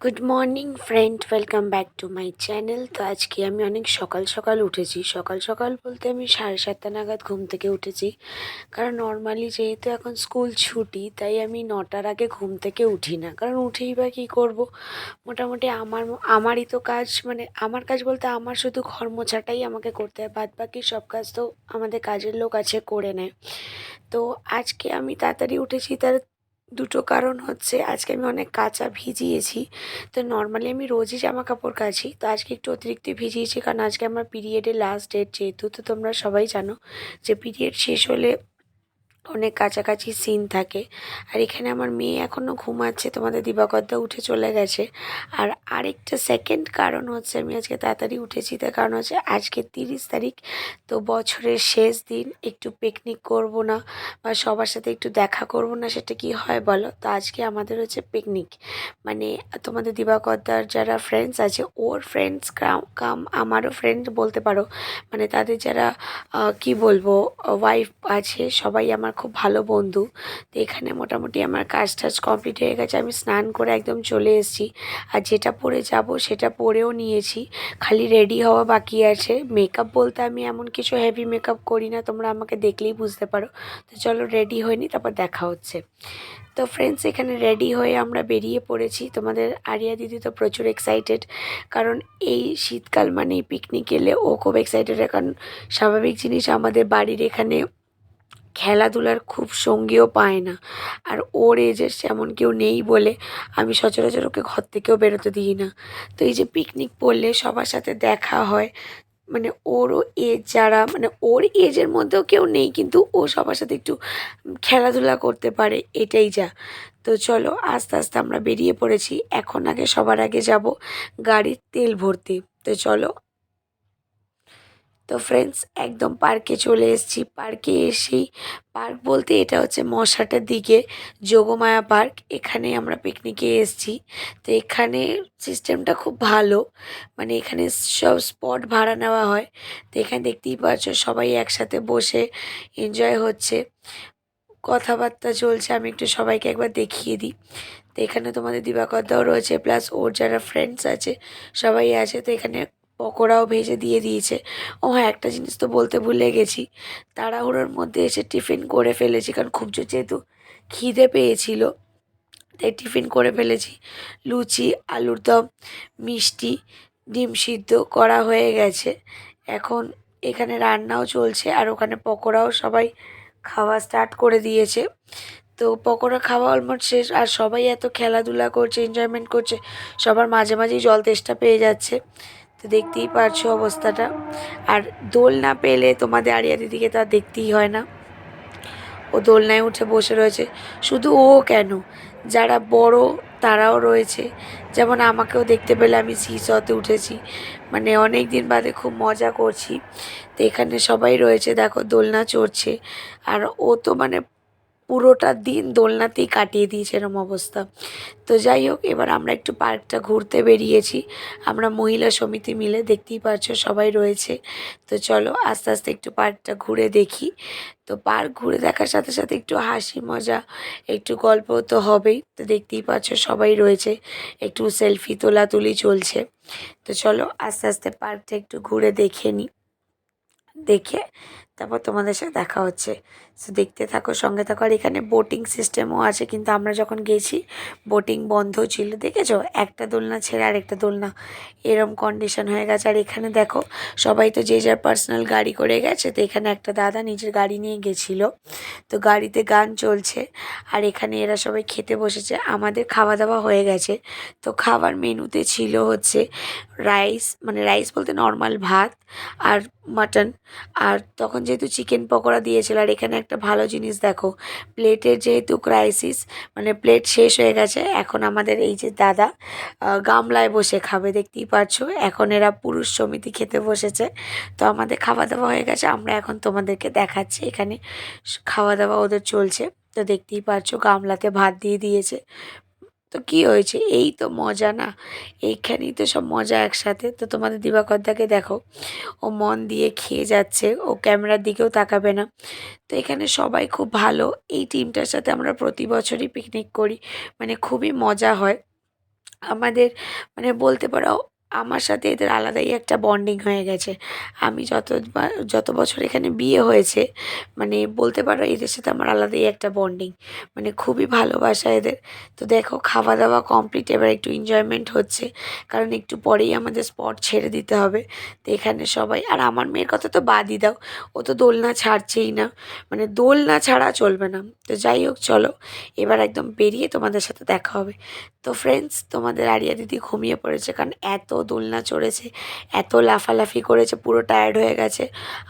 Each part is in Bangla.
Good morning friend welcome back to my channel তো আজকে আমি অনেক সকাল সকাল উঠেছি। সকাল সকাল বলতে আমি সাড়ে সাতটা নাগাদ ঘুম থেকে উঠেছি। কারণ নর্মালি যেহেতু এখন স্কুল ছুটি, তাই আমি নটার আগে ঘুম থেকে উঠি না। কারণ উঠেই বা কী করব? মোটামুটি আমার, আমারই তো কাজ মানে আমার কাজ বলতে আমার শুধু ঘর মোছাটাই আমাকে করতে হয়। বাদ বাকি সব কাজ তো আমাদের কাজের লোক আছে, করে নেয়। তো আজকে আমি তাড়াতাড়ি উঠেছি। তার দুটো কারণ হচ্ছে, আজকে আমি অনেক কাঁচা ভিজিয়েছি, তো নর্মালি আমি রোজই জামা কাপড় কাচি, তো আজকে একটু অতিরিক্ত ভিজিয়েছি, কারণ আজকে আমার পিরিয়ডের লাস্ট ডেট যেহেতু, তো তোমরা সবাই জানো যে পিরিয়ড শেষ হলে অনেক কাছাকাছি সিন থাকে। আর এখানে আমার মেয়ে এখনও ঘুমাচ্ছে, তোমাদের দিবাকরদা উঠে চলে গেছে। আর আরেকটা সেকেন্ড কারণ হচ্ছে, আমি আজকে তাড়াতাড়ি উঠেছি, তার কারণ হচ্ছে আজকে তিরিশ তারিখ, তো বছরের শেষ দিন, একটু পিকনিক করব না বা সবার সাথে একটু দেখা করব না, সেটা কি হয় বলো? তো আজকে আমাদের হচ্ছে পিকনিক মানে তোমাদের দিবাকরদার যারা ফ্রেন্ডস আছে, ওর ফ্রেন্ডস কাম আমারও ফ্রেন্ড বলতে পারো। মানে তাদের যারা কি বলব ওয়াইফ আছে, সবাই আমার খুব ভালো বন্ধু। তো এখানে মোটামুটি আমার কাজ টাজ কমপ্লিট হয়ে গেছে। আমি স্নান করে একদম চলে এসেছি। আর যেটা পরে যাব সেটা পরেও নিয়েছি। খালি রেডি হওয়া বাকি আছে। মেকআপ বলতে আমি এমন কিছু হেভি মেকআপ করি না। তোমরা আমাকে দেখলেই বুঝতে পারো। তো চলো রেডি হয়নি তারপর দেখা হচ্ছে। তো ফ্রেন্ডস এখানে রেডি হয়ে আমরা বেরিয়ে পড়েছি। তোমাদের আরিয়া দিদি তো প্রচুর এক্সাইটেড কারণ এই শীতকাল মানে পিকনিক এলে ও খুব এক্সাইটেড কারণ স্বাভাবিক জিনিস আমাদের বাড়ির এখানে খেলাধুলার খুব সঙ্গীও পায় না। আর ওর এজের সেমন কেউ নেই বলে আমি সচরাচর ওকে ঘর থেকেও বেরোতে দিই না। তো এই যে পিকনিক পড়লে সবার সাথে দেখা হয় মানে ওরও এজ যারা মানে ওর এজের মধ্যেও কেউ নেই কিন্তু ও সবার সাথে একটু খেলাধুলা করতে পারে, এটাই যা। তো চলো আস্তে আস্তে আমরা বেরিয়ে পড়েছি, এখন আগে সবার আগে যাব গাড়ির তেল ভরতে। তো চলো তো ফ্রেন্ডস একদম পার্কে চলে এসেছি। পার্কে এসেই পার্ক বলতে এটা হচ্ছে মশাটার দিকে, যোগমায়া পার্ক এখানে আমরা পিকনিকে এসেছি। তো এখানে সিস্টেমটা খুব ভালো মানে এখানে সব স্পট ভাড়া নেওয়া হয়। তো এখানে দেখতেই পাচ্ছ সবাই একসাথে বসে এনজয় হচ্ছে। কথাবার্তা চলছে, আমি একটু সবাইকে একবার দেখিয়ে দিই। তো এখানে তোমাদের দিবাকরদাও রয়েছে প্লাস ওর যারা ফ্রেন্ডস আছে, সবাই আছে। তো এখানে পকোড়াও ভেজে দিয়ে দিয়েছে। ও হ্যাঁ একটা জিনিস তো বলতে ভুলে গেছি। তাড়াহুড়োর মধ্যে এসে টিফিন করে ফেলেছি, কারণ খুব জোর যেহেতু খিদে পেয়েছিল, তাই টিফিন করে ফেলেছি। লুচি, আলুর দম, মিষ্টি, ডিম সিদ্ধ করা হয়ে গেছে। এখন এখানে রান্নাও চলছে, আর ওখানে পকোড়াও সবাই খাওয়া স্টার্ট করে দিয়েছে। তো পকোড়া খাওয়া অলমোস্ট শেষ, আর সবাই এত খেলাধুলা করছে এনজয়মেন্ট করছে, সবার মাঝে মাঝেই জল তেষ্টা পেয়ে যাচ্ছে। তো দেখতেই পারছ অবস্থাটা। আর দোল না পেলে তোমাদের আরিয়া দিদিকে তো আর দেখতেই হয় না। ও দোলনায় উঠে বসে রয়েছে। শুধু ও কেন? যারা বড় তারাও রয়েছে। যেমন আমাকেও দেখতে পেলে আমি সিসতে উঠেছি। মানে অনেক দিন বাদে খুব মজা করছি। তো এখানে সবাই রয়েছে। দেখো দোলনা চড়ছে। আর ও তো মানে পুরোটা দিন দোলনাতেই কাটিয়ে দিয়েছে এরম অবস্থা। তো যাই হোক, এবার আমরা একটু পার্কটা ঘুরতে বেরিয়েছি। আমরা মহিলা সমিতি মিলে দেখতেই পাচ্ছ সবাই রয়েছে। তো চলো আস্তে আস্তে একটু পার্কটা ঘুরে দেখি। তো পার্ক ঘুরে দেখার সাথে সাথে একটু হাসি, মজা, একটু গল্প তো হবেই। তো দেখতেই পাচ্ছ সবাই রয়েছে। একটু সেলফি তোলাতুলি চলছে। তো চলো আস্তে আস্তে পার্কটা একটু ঘুরে দেখে নিই দেখে তারপর তোমাদের সাথে দেখা হচ্ছে। সো দেখতে থাকো, সঙ্গে থাকো। আর এখানে বোটিং সিস্টেমও আছে, কিন্তু আমরা যখন গেছি বোটিং বন্ধ ছিল, দেখেছ? একটা দোলনা ছেড়ে আর একটা দোলনা। এরম কন্ডিশন হয়ে গেছে। আর এখানে দেখো, সবাই তো যে যার পার্সোনাল গাড়ি করে গেছে, তো এখানে একটা দাদা নিজের গাড়ি নিয়ে গেছিল। তো গাড়িতে গান চলছে। আর এখানে এরা সবাই খেতে বসেছে। আমাদের খাওয়া দাওয়া হয়ে গেছে। তো খাবার মেনুতে ছিল হচ্ছে রাইস মানে রাইস বলতে নর্মাল ভাত আর মাটন আর তখন যেহেতু চিকেন পকোড়া দিয়েছিল, আর এখানে একটা ভালো জিনিস দেখো প্লেটের যেহেতু ক্রাইসিস মানে প্লেট শেষ হয়ে গেছে, এখন আমাদের এই যে দাদা গামলায় বসে খাবে, দেখতেই পাচ্ছো এখন এরা পুরুষ সমিতি খেতে বসেছে, তো আমাদের খাওয়া দাওয়া হয়ে গেছে, আমরা এখন তোমাদেরকে দেখাচ্ছি, এখানে খাওয়া দাওয়া ওদের চলছে, তো দেখতেই পাচ্ছো গামলাতে ভাত দিয়ে দিয়েছে তো কি হয়েছে? এই তো মজা না। এইখানেই তো সব মজা একসাথে। তো তোমাদের দিবাকর্দাকে দেখো, ও মন দিয়ে খেয়ে যাচ্ছে, ও ক্যামেরার দিকেও তাকাবে না। তো এখানে সবাই খুব ভালো। এই টিমটার সাথে আমরা প্রতি বছরই পিকনিক করি। মানে খুবই মজা হয়। আমাদের মানে বলতে পারো আমার সাথে এদের আলাদাই একটা বন্ডিং হয়ে গেছে। আমি যত যত বছর এখানে বিয়ে হয়েছে মানে বলতে পারো এদের সাথে আমার আলাদাই একটা বন্ডিং মানে খুবই ভালোবাসা এদের। তো দেখো খাওয়া দাওয়া কমপ্লিট এবার একটু এনজয়মেন্ট হচ্ছে। কারণ একটু পরেই আমাদের স্পট ছেড়ে দিতে হবে। তো এখানে সবাই, আর আমার মেয়ের কথা তো বাদই দাও। ও তো দোলনা ছাড়ছেই না। মানে দোলনা ছাড়া চলবে না। তো যাই হোক, চলো। এবার একদম বেরিয়ে তোমাদের সাথে দেখা হবে। তো ফ্রেন্ডস তোমাদের আরিয়া দিদি ঘুমিয়ে পড়েছে। কারণ এত দোলনা চড়েছে। এত লাফালাফি করেছে, পুরো টায়ার্ড হয়ে গেছে।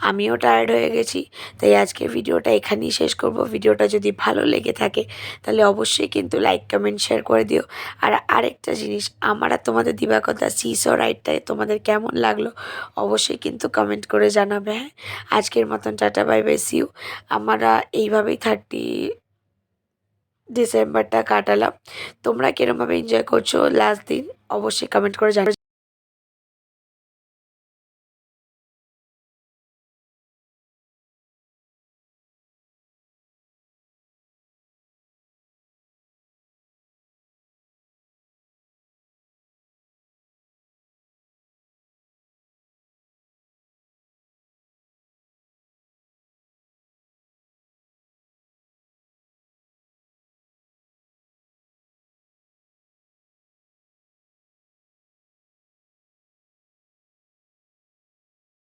আমিও টায়ার্ড হয়ে গেছি। তাই আজকে ভিডিওটা এখানেই শেষ করব। ভিডিওটা যদি ভালো লেগে থাকে, তাহলে অবশ্যই কিন্তু লাইক কমেন্ট শেয়ার করে দিও। আর আরেকটা জিনিস, আমার আর তোমাদের দিবাকতা সিস ও রাইডটাই তোমাদের কেমন লাগল, অবশ্যই কিন্তু কমেন্ট করে জানাবে হ্যাঁ? আজকের মতন টাটা বাই বাই সিউ আমরা এইভাবেই থার্টি ডিসেম্বরটা কাটালাম। তোমরা কীরমভাবে এনজয় করছ লাস্ট দিন, অবশ্যই কমেন্ট করে জানাবে।